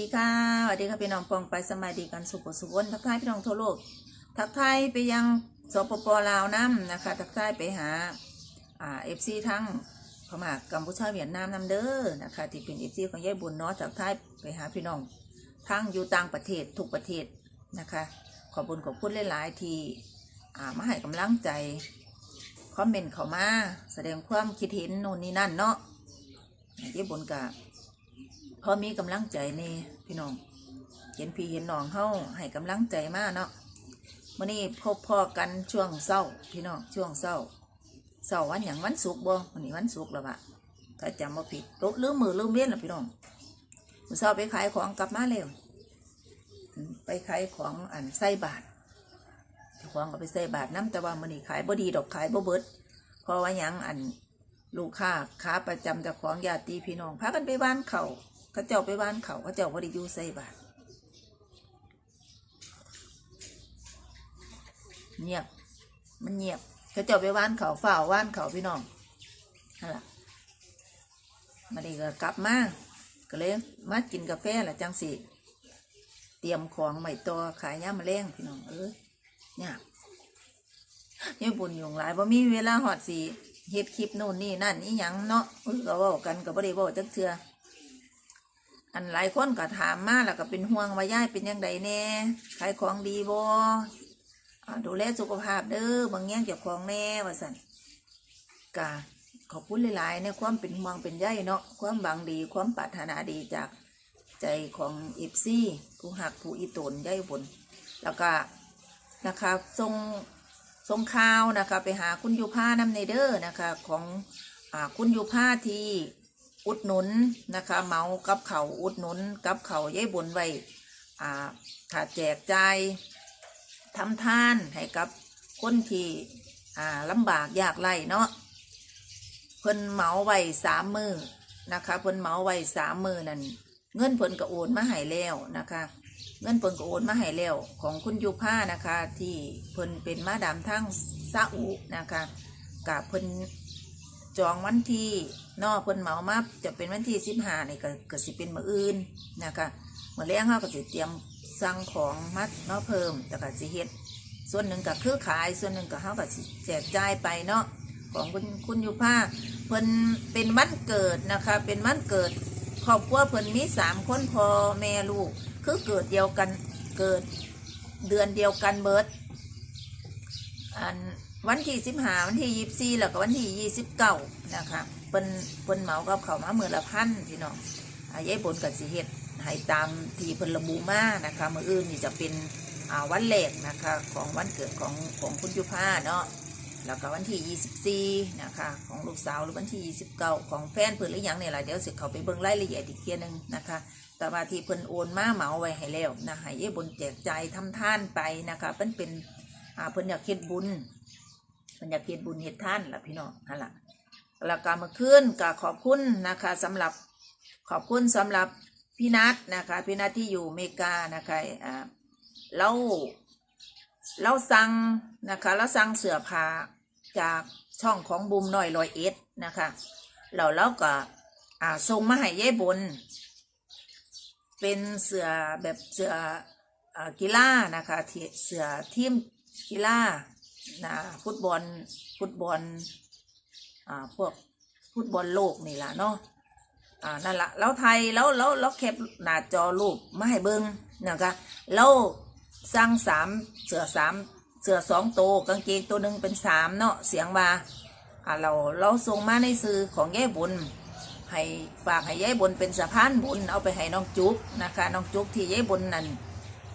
ดีค่ะสวัสดีค่ะพี่น้องปองไปสบายดีกันสุขสุขวนทักทายพี่น้องทั่วโลก ทักทายไปยังสปปลาวน้ำนะคะ ทักทายไปหาอ่าเอฟซีทั้งพม่ากัมพูชาเวียดนามน้ำเด้อนะคะที่เป็นเอฟซีของยายบุญเนาะทักทายไปหาพี่น้องทั้งอยู่ต่างประเทศทุกประเทศนะคะ ขอบคุญขอบคุณหลายๆที่อ่ามาให้กำลังใจคอมเมนต์เข้ามาแสดงความคิดเห็นโน่นนี่นั่นเนาะยายบุญกะ พอมีกำลังใจนี่พี่น้องเห็นพี่เห็นน้องเฮาให้กำลังใจมากเนาะมื่อนี้พบพ่อกันช่วงเศร้า พี่น้องช่วงเศร้าเศร้าวันอย่างวันศุกร์บ่วันนี้วันศุกร์แล้วอะถ้าจำบ่ผิดลบลืมมือลืมเวียนแล้วพี่น้องมื้อเช้าไปขายของกลับมาเร็วไปขายของอันใส่บาทของก็ไปใส่บาทน้ำแต่ว่ามื่อนี้ขายบ่ดีดอกขายบ่เบิดเพราะว่าหยังอันลูกค้าค้าประจำจากของญาติพี่น้องพากันไปบ้านเขา เขาเจ้าไปบ้านเขาเขาเจ้าบ่ได้อยู่ใส่บาทเงียบ มันเงียบเขาเจ้าไปบ้านเขาฝ่าบ้านเขาพี่น้องนั่นแหละมาดีก็กลับมาก็เลยมากินกาแฟละจังสิเตรียมของใหม่ตัวขายย่ามาแรงพี่น้องเอ้ยเนี่ยากยังบุญอยู่หลายบ่มีเวลาหอดสีเฮ็ดคลิปโน่นนี่นั่นนี่ยังเนาะเออก็ว้ากันก็บ่ได้เว้าจักเทือ อันหลายคนก็ถามมาแล้วก็เป็นห่วงว่าย่ายเป็นยังไงแน่ขายของดีบ่อ่าดูแลสุขภาพเด้อบางแง่เจ้าของแน่ว่าซั่นกะขอบคุณหลายๆในความเป็นห่วงเป็นใยเนาะความบางดีความปรารถนาดีจากใจของเอฟซีผู้หักผู้อีตนใยบนแล้วก็นะคะทรงทรงข่าวนะคะ ไปหาคุณยูพาน้ำในเดอร์นะคะ ของอคุณยูพาที่ อุดหนุนนะคะเมากับเขาอุดหนุนกับเขาวยายบนไว้อ่าถ้าแจกใจทำทานให้กับคนที่อ่าลำบากยากไรเนาะเพิ่นเมาไว้สามมือนะคะเพิ่นเมาไว้สามมือนั่นเงินเพิ่นก็โอนมาให้แล้วนะคะเงินเพิ่นก็โอนมาให้แล้วของคุณยูผ้านะคะ ที่เพิ่นเป็นมาดามทั้งซาอุนะคะกับเพิ่นจองวันที่ นอเพิ่นเหมามาจะเป็นวันที่สิบห้านี่ก็ก็สิเป็นมื้ออื่นนะคะเมื่อแรงเขาก็สิเตรียมสั่งของมัดนาะเพิ่มแต่ก็สิเฮ็ดส่วนหนึ่งก็คือขายส่วนหนึ่งก็เขาก็สิแจกจ่ายไปเนาะของคุณคุณยูผ้าเพิ่นเป็นวันเกิดนะคะ เป็นวันเกิดครอบครัวเพิ่นมีสามคนพอแม่ลูก คือเกิดเดียวกันเกิดเดือนเดียวกันเบิร์ดอัน วันที่สิบหาวันที่ยี่สี่แล้วก็วันที่ยี่สิบเก้านะคะเปิ้นเปิ้นเหมากับเขามาเมื่อละพันพี่น้องอายายบนกับสิเฮ็ดให้ตามที่เพิ่นระบุมานะคะมื่ออื่นนี่จะเป็นวันแรกนะคะของวันเกิดของของคุณยุพาเนาะแล้วก็วันที่ยี่สิบสี่นะคะของลูกสาวหรือวันที่ยี่สิบเก้าของแฟนเพิ่นหรือยังเนี่ยแหละเดี๋ยวสิเขาไปเบิ่งรายละเอียดอีกเทียหนึงนะคะ แต่ว่าที่เพิ่นโอนมาเหมาไว้ให้แล้วนะให้ยายบุญแจกใจายทำท่านไปนะคะเพิ่นเป็นอ่าเพิ่นอยากเฮ็ดบุญ เพิ่นอยากเฮ็ดบุญเฮ็ดท่านล่ะพี่น้องนั่นล่ะแล้วก็มื่อคืนก็ขอบคุณนะคะสำหรับขอบคุณสำหรับพี่นัทนะคะพี่นัทที่อยู่อเมริกานะคะอ่าเราเราสั่งนะคะเราสั่งเสื้อผ้าจากช่องของบุมน้อยลอยเอ็ดนะคะเราเราก็อ่าส่งมาให้ยายบุญเป็นเสือแบบเสืออกีฬานะคะเสือทีมกีฬา นะฟุตบอลฟุตบอลอ่าพวกฟุตบอลโลกนี่แหละเนาะอ่านั่นละแล้วไทยแล้วแล้วแล้วแคปหน้าจอรูปมาให้เบิ้งนะคะแล้วสร้างสามเสือสามเสือสองตัวกางเกงตัวหนึ่งเป็นสามเนาะเสียงว่าอ่าเราเราส่งมาในสื่อของแย่บุญให้ฝากให้ยายบนเป็นสะพานบุญเอาไปให้น้องจุกนะคะน้องจุกที่ยายบนนั่น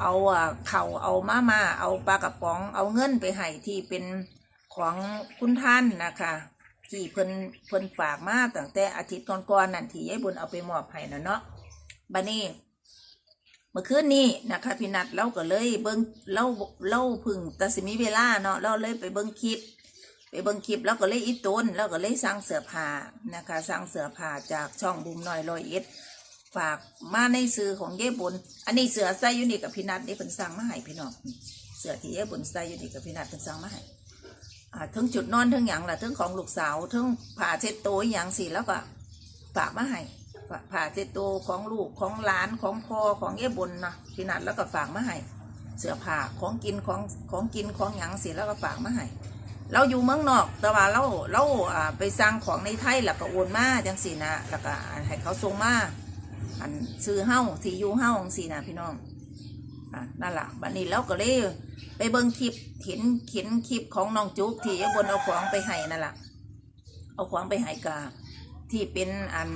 เอาอะเข่าเอามามาเอาปลากระป๋องเอาเงินไปให้ที่เป็นของคุณท่านนะคะที่เพิ่นเพิ่นฝากมาตั้งแต่อาทิตย์ก่อนๆนั่นที่ยายบุญเอาไปมอบให้นะเนาะบัดนี้เมื่อคืนนี้นะคะพี่นัดเราก็เลยเบิ้งเล่าเล่าพึ่งแต่สิมีเวลาเนาะเราเลยไปเบิ้งคลิป ไปเบิ่งคลิปแล้วก็เลยอีตุนแล้วก็เลยสั่งเสื้อผ้านะคะสั่งเสื้อผ้าจากช่องบุมน้อยลอยเอ็ด ฝากมาในซื้อของเย่บุญอันนี้เสือใส่อยู่นี่กับพี่นัทนี่เป็นสั่งมาให้พี่น้องเสือที่เย่บุญใส่อยู่นี่กับพี่นัทเป็นสั่งมาให้ทั้งจุดนอนทั้งหยังล่ะทั้งของลูกสาวทั้งผ้าเช็ดตัวอหย่างสิแล้วก็ฝากมาให้ผ้าเช็ดตัวของลูกของหลานของพ่อของเย่บนนะพี่นัดแล้วก็ฝากมาให้เสือผ้าของกินของของกินของหยังสร็จแล้วก็ฝากมาให้เราอยู่เมืองนอก แต่ว่าเราเราไปสั่งของในไทยแล้วก็โอนมาจังสีนะแล้วก็ให้เขาส่งมา อันซื้อเฮ้าที่อยู่เฮ้าจังสีนะพี่น้องอะนั่นแหละบัดนี้เราก็เลยไปเบิ่งคลิปเห็นเห็นคลิปของน้องจุกที่ย่บนเอาของไปให้นั่นแหละเอาของไปให้กาที่เป็นอัน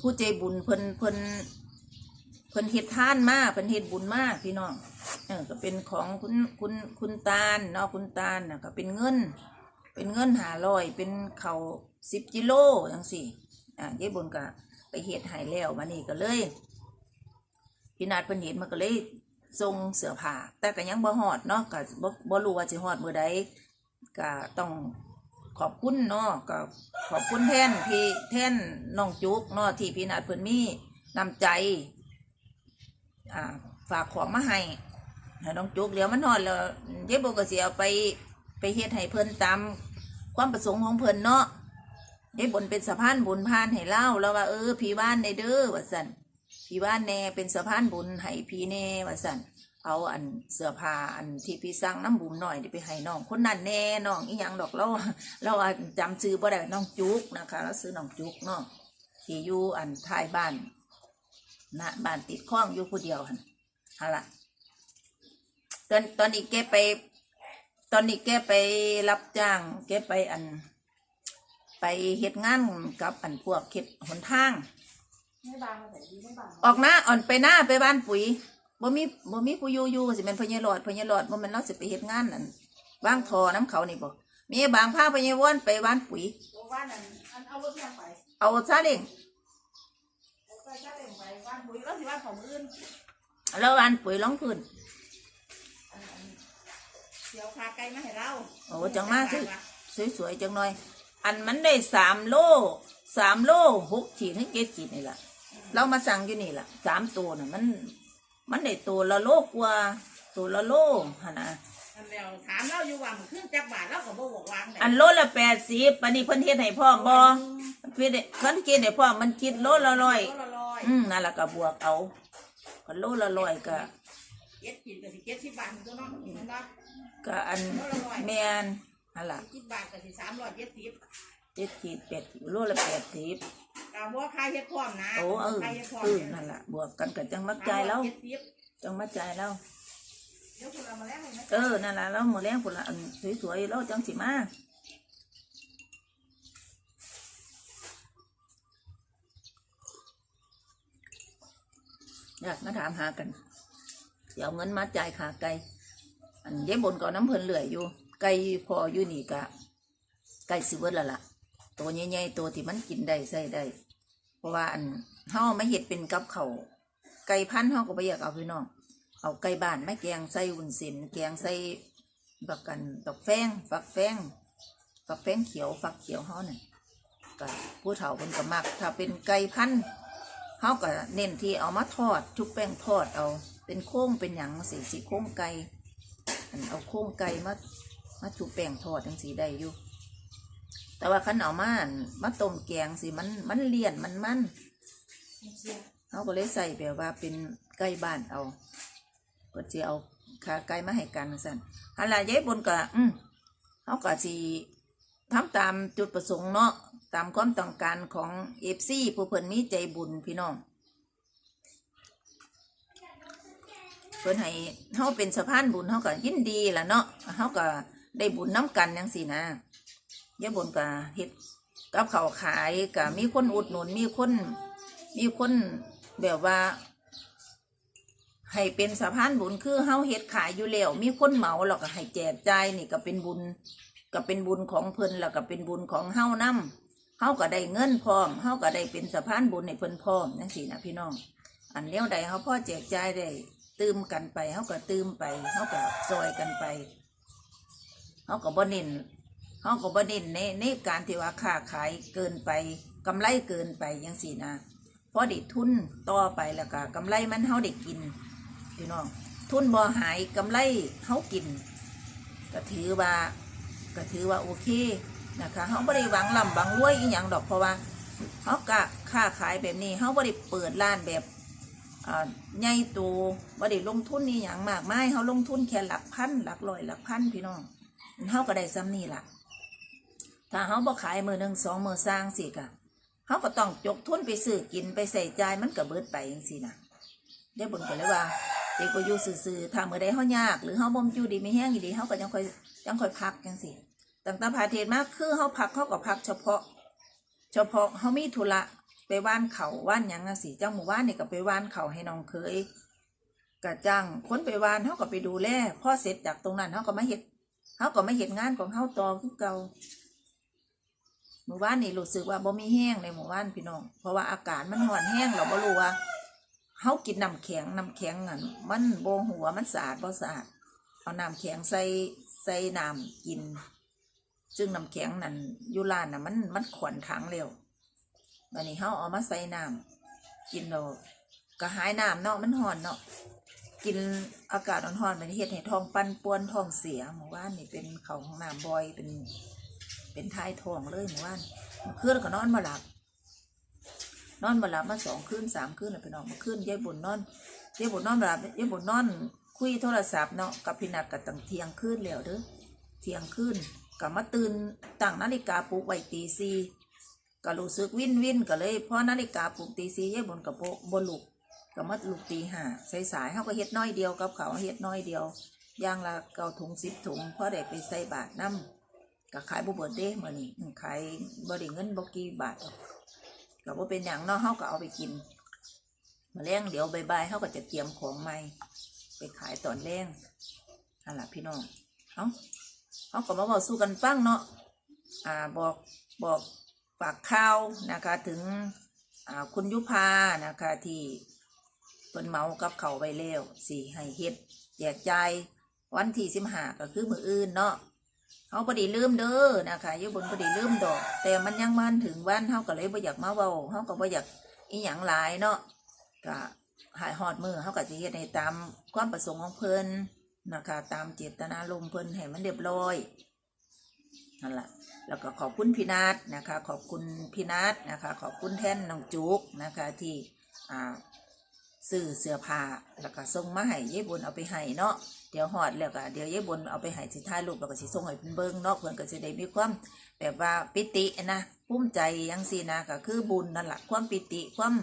ผู้ใจบุญเพิ่นเพิ่นเพิ่นเฮ็ดทานมากเพิ่นเฮ็ดบุญมากพี่น้องเออก็เป็นของคุณคุณคุณตาลเนาะคุณตาลน่ะก็เป็นเงิน เป็นเงินหาลอยเป็นเขาสิบกิโลจังสี่อ่ายายบุญก็ ไปเฮ็ดใหายแล้วมานี่ก็เลย พี่นาดเพิ่นเห็นมันก็เลยส่งเสื้อผ้าแต่ก็ยังบ่ฮอดเนาะก็บ่บ่รู้ว่าสิฮอดมื้อใดก็ต้องขอบคุณเนาะก็ขอบคุณแท่นพี่แท่นน้องจุกเนาะที่พี่นัดเพิ่นมีนำใจอ่าฝากของมาให้ให้น้องจุกเดี๋ยวมันนอนแล้วเย็บโบก็สิเอาไปไปเฮ็ดให้เพิ่นตามความประสงค์ของเพิ่นเนาะ เย็บบนเป็นสะพานบุญพานให้เล่าแล้วว่าเออพี่บ้านในเด้อว่าสันพี่บ้านแน่เป็นสะพานบุญให้พี่แน่ว่าสันเอาอันเสื้อผ้าอันที่พี่สั่งน้ำบุญหน่อยที่ไปให้น้องคนนั้นแน่น้องอีหยังดอกเราเราจำซื้อบ่ได้น้องจุกนะคะเราซื้อน้องจุกเนาะที่อยู่อันท้ายบ้านนะบ้านติดข้องอยู่ผู้เดียวหันฮะล่ะตอนตอนนี้แกไป ตอนนี้แกไปรับจ้างแกไปอัน ไปเฮ็ดงานกับอันพวกเฮ็ดหนทาง ไม่บางมาใส่ดีไม่บางออกมาอ่อนไปหน้าไปบ้านปุ๋ยบ่มีบ่มีผู้อยู่อยู่สิแม่นพญหลอดพญหลอดบ่แม่นเราสิไปเฮ็ดงานนั่นวางทอน้ำเขานี่บ่มีบางพาพญวนไปบ้านปุ๋ยตัวบ้านนั้นอันเอารถยังไป เอาซาเล้งเอาไปจ้าเองไปบ้านปุ๋ยแล้วสิบ้านของอื่นแล้วบ้านปุ๋ยร้องพื้นอันอันเดี๋ยวพาไกลมาให้เราโอ้จังมาสิสวยๆจังหน่อย อันมันได้สามโลสามโลหกขีดถึงเจ็ดขีดนี่ล่ะเรามาสั่งอยู่นี่ล่ะสามตัวน่ะมัน มันได้ตัวละโลกว่า ตัวละโลหั่นน่ะอันเดียวถามเราอยู่ว่ามันขึ้นจากบาทเราก็บ่บอกวางไหนอันโลละแปดสิบอันนี้เพิ่นเฮ็ดให้พ่อมบ่เพิ่นเพิ่นคิดให้พ่อมมันคิดโลละร้อยโลละร้อยอืมนั่นแหละก็บวกเอาก็โลละร้อยก็เจ็ดกินก็สิเจ็ดสิบบาทตัวเน้องเห็นปะก็อันแมน นั่นล่ะสิบบาทก็สิสามร้อยเจ็ดสิบเจ็ดขีดแปดขีดโลละแปดสิบกาบัวคายเฮ็ดพร้อมนะโอ้เออคายเฮ็ดพร้อมเออนั่นล่ะบวกกันก็จังมักใจายแล้วเจ็ดสิบจังมักใจายแล้วเดี๋ยวคุณเอามาแล้วเห็นไหมเออนั่นล่ะแล้วหมดแรงพุ่นละอันสวยๆแล้วจังสิมาอยากมาถามหากัน เดี๋ยวเอาเงินมาจ่ายค่าไก่อันเย็บบนก่อนน้ำเพลินเหลืออยู่ ไก่พออยู่นี่กะไก่สิเวิร์ดและล่ะ ตัวใหญ่ๆตัวที่มันกินได้ใส่ได้ เพราะว่าอันเฮาไม่เห็ดเป็นกับเขาไก่พันธุ์เฮาก็บ่อยากเอาพี่น้องเอาไก่บ้านไม่แกงใส่วุ้นเส้นแกงใส่บักกันดอกแฟงฝักแฟงฝักแฟงเขียวฝักเขียวเฮานั่นก็ผู้เฒ่าเพิ่นก็มัก ถ้าเป็นไก่พันธุ์เฮาก็เน้นที่เอามาทอดชุบแป้งทอดเอา เป็นโค้งเป็นหยังสีสีโค้งไก่เอาโค้งไก่มา มาชุบแป้งทอดจังสีได้อยู่ แต่ว่าขันเอามาอั่นมาต้มแกงสิมันมันเลี่ยนมันมันเขาก็เลยใส่แบบว่าเป็นไก่บ้านเอาก็จะเอาขาไก่มาให้กันสั่นฮาลายายบนก็อืมเขาก็สิทำตามจุดประสงค์เนาะตามความต้องการของเอฟซีผู้เพิ่นมีใจบุญพี่น้องเพิ่นให้เขาเป็นสะพานบุญเขาก็ยินดีล่ะเนาะเขาก็ ได้บุญน้ำกันยังสินะยายบนก็เฮ็ดกับเขาขายก็มีคนอุดหนุนมีคน มีคนแบบว่า ให้เป็นสะพานบุญคือเฮาเฮ็ดขายอยู่แล้วมีคนเหมาแล้วก็ให้แจกจ่ายนี่ก็เป็นบุญก็เป็นบุญของเพิ่นแล้วก็เป็นบุญของเฮานํเฮาก็ได้เงินพร้อมเฮาก็ได้เป็นสะพานบุญให้เพิ่นพร้อมจังซี่นะพี่น้อง อันเลี้ยวใดเฮาพ่อแจกจ่ายได้ตืมกันไปเฮาก็ตืมไปเฮาก็ซอยกันไป เฮาก็บ่เน้นเขาก็บ่เน้นในในการที่ว่าค้าขายเกินไปกำไรเกินไปยังสี่นะพอได้ทุนต่อไปแล้วก็กำไรมันเขาได้กินพี่น้องทุนบ่หายกำไรเขากิน ก็ถือว่าก็ถือว่าโอเคนะคะเขาไม่ได้หวังลำหวังรวยอีหยังดอกเพราะว่าเขากะค้าขายแบบนี้เขาบ่ได้เปิดร้านแบบอ่าใหญ่โตบ่ได้ลงทุนนี่อย่างมากมายเขาลงทุนแค่หลักพันหลักร้อยหลักพันพี่น้อง เขาก็ได้ซ้ำนี่ล่ะ ถ้าเขาบ่ขายมือหนึ่งสองมือสร้างสิกะเขาก็ต้องจกทุนไปซื้อกินไปใส่ใจมันก็เบิดไปจังซี่นะเดี๋ยวเบิ่งกันเลยว่าเด็กก็อยู่ซื่อๆถ้ามือใดเขายาก หรือเขาบ่มอยู่ดีไม่แห้งอีดีเขาก็ยังค่อยยังค่อยพักจังซี่ต่างๆพาเทศมากคือเขาพักเขาก็พักเฉพาะ เฉพาะเขามีธุระไปว่านเขาว่านหยังอะสิเจ้าหมู่บ้านนี่ก็ไปว่านเขาให้น้องเคยกะจ้างคนไปว่านเขาก็ไปดูแลพอเสร็จจากตรงนั้นเขาก็มาเฮ็ด เขาก็มาเฮ็ดงานของเขาต่อคือเก่าหมู่บ้านนี่รู้สึกว่าบ่มีแห้งในหมู่บ้านพี่น้อง เพราะว่าอากาศมันร้อนแห้งเราบ่รู้ว่าเขากินน้ำแข็งน้ำแข็งนั่นมันโบหัวมันสะอาดบ่สะอาดเอาน้ำแข็งใส่ใส่น้ำกิน ซึ่งน้ำแข็งนั่นยูรานน่ะมันมันขวนถังเร็วบันนี้เขาเอามาใส่น้ำกินเราก็หายน้ำเนาะมันห่อนเนาะ กินอากาศร้อนๆมันเฮ็ดให้ท้องปั่นป่วนท้องเสียหมู่บ้านนี่เป็นเขาของน้ำบ่อยเป็นเป็นท้ายท้องเลยหมู่บ้านเมื่อคืนก็นอนมาหลับ นอนมาหลับมาสองคืนสามคืนแล้วไปนอนเมื่อคืนยายบุญนอนยายบุญนอนบ่หลับยายบุญนอน คุยโทรศัพท์เนาะกับพี่นัดกับตั้งเที่ยงคืนแล้วเด้อเที่ยงคืนก็มาตื่นตั้งนาฬิกาปลุกไว้ตีสี่ก็รู้สึกวิ่นวิ่นก็เลยพอนาฬิกาปลุกตีสี่ยายบนกับบบลุก ก็มาลุกตีห้าสายสายๆเขาก็เฮ็ดน้อยเดียวกับเขาเฮ็ดน้อยเดียวอย่างละเก้าถุงสิบถุงพอได้ไปใส่บาทน้ำก็ขายบุเบิดเด้มื่อนี้อืมขายบริเงินบกี่บาทกก็บ่เป็นอย่างเนาะเขาก็เอาไปกินมาแรงเดี๋ยวบายๆเขาก็จะเตรียมของใหม่ไปขายตอนแรงนั่นแหละพี่น้องเอาเขาก็มาบอกสู้กันฟังเนาะอ่าบอกบอกฝากข่าวนะคะถึงอ่าคุณยุพานะคะที่ เพิ่นเมากับเขาไปแล้วสี่ให้เฮ็ดแจกใจวันที่สิบห้าก็คือมืออื่นเนาะเขาพอดีลืมเด้อนะคะยุบนพอดีลืมดอก แต่มันยังมันถึงวันเขาก็เลยบ่อยากมาเว้าเขาก็บ่อยากอีหยังหลายเนาะก็หายหอดมือเขาก็จะเฮ็ดให้ตามความประสงค์ของเพิ่นนะคะตามเจตนาลมเพิ่นให้มันเรียบร้อยนั่นแหละแล้วก็ขอบคุณพี่นัทนะคะ ขอบคุณพี่นัทนะคะ ขอบคุณแท่นน้องจุกนะคะที่อ่า ซื้อเสื้อผ้าแล้วก็ส่งมาให้ยายบุญเอาไปให้เนาะเดี๋ยวหอดแล้วก็เดี๋ยวยายบุญเอาไปให้สิถ่ายรูปแล้วก็สิส่งให้เพิ่นเบิ่งเนาะเพิ่นก็สิได้มีความแบบว่าปิตินะภูมิใจยังสินะก็คือบุญนั่นแหละความปิติความ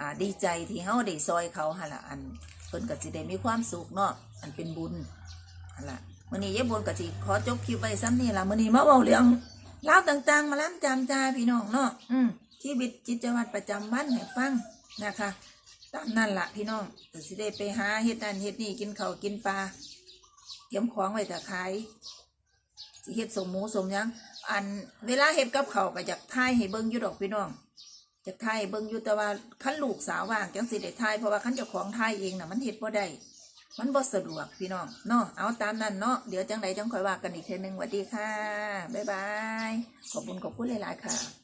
อ่าดีใจที่เฮาได้ซอยเขาหั่นล่ะอันเพิ่นก็สิได้มีความสุขเนาะอันเป็นบุญอันล่ะมื้อนี้ยายบุญก็สิขอจบคลิปไว้ซ้ำนี่ล่ะมื้อนี้มาเว้าเรื่องเล่าต่างๆ มาล้ำจำจาพี่น้องเนาะอืมชีวิตกิจวัตรประจำวันให้ฟังนะคะ ตามนั่นละพี่น้องก็สิได้ไปหาเฮ็ดนั่นเฮ็ดนี่กินเขากินปลาเตรียมของไว้ถ้าขายสิเฮ็ดสมหมูสมยังอันเวลาเฮ็ดกับเขาก็อยากทายให้เบิ่งอยู่ดอกพี่น้องจะทายเบิ่งอยู่แต่ว่าคันลูกสาวว่างจังสิได้ทายเพราะว่าคันเจ้าของทายเองน่ะมันเฮ็ดบ่ได้มันบ่สะดวกพี่น้องเนาะเอาตามนั้นเนาะเดี๋ยวจังไดจังค่อยว่ากันอีกเทนึงสวัสดีค่ะบ๊ายบายขอบคุณขอบคุณหลายๆค่ะ